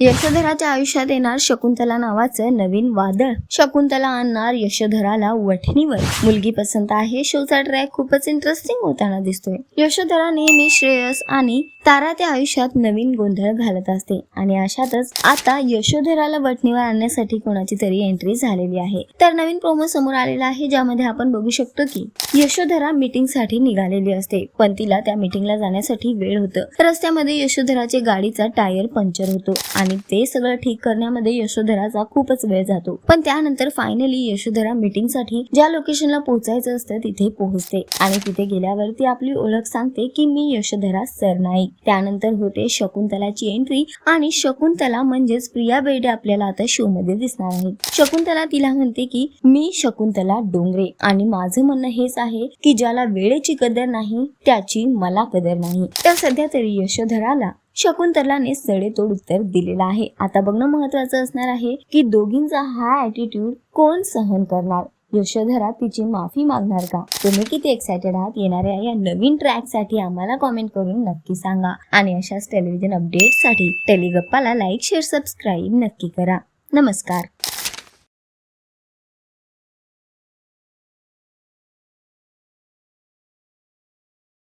यशोधराच्या आयुष्यात येणार शकुंतला नावाचं नवीन वादळ. शकुंतला आणणार यशोधराला वठणीवर. मुलगी पसंत आहे शोचा ट्रॅक खूपच इंटरेस्टिंग होताना दिसतोय. यशोधरा नेहमी श्रेयस आणि तारा त्या आयुष्यात नवीन गोंधळ घालत असते. आणि अशातच आता यशोधराला वठणीवर आणण्यासाठी कोणाची तरी एंट्री झालेली आहे. तर नवीन प्रोमो समोर आलेला आहे ज्यामध्ये आपण बघू शकतो की यशोधरा मीटिंगसाठी निघालेली असते. पण तिला त्या मीटिंगला जाण्यासाठी वेळ होतं. रस्त्यामध्ये यशोधराचे गाडीचा टायर पंक्चर होतो आणि ते सगळं ठीक करण्यामध्ये यशोधराचा खूपच वेळ जातो. पण त्यानंतर फायनली यशोधरा मीटिंगसाठी ज्या लोकेशनला पोहोचायचं असतं तिथे पोहोचते. आणि तिथे गेल्यावर ती आपली ओळख सांगते की मी यशोधरा सरनाईक त्यानंतर होते शकुंतलाची एंट्री आणि शकुंतला म्हणजेच प्रिया बेर्डे आपल्याला आता शो मध्ये दिसणार आहे. शकुंतला तिला म्हणते की मी शकुंतला डोंगरे आणि माझं म्हणणं हेच आहे की ज्याला वेळेची कदर नाही त्याची मला कदर नाही. तर सध्या तरी यशोधराला शकुंतलाने सडेतोड उत्तर दिलेलं आहे. आता बघणं महत्वाचं असणार आहे की दोघींचा हा ऍटिट्यूड कोण सहन करणार? यशोधरा तिची माफी मागणार का? तुम्ही किती एक्सायटेड आहात? येणाऱ्या या नवीन ट्रॅकसाठी आम्हाला कॉमेंट करून नक्की सांगा. आणि अशाच टेलिव्हिजन अपडेटसाठी टेलिगप्पाला लाईक शेअर सबस्क्राईब नक्की करा. नमस्कार.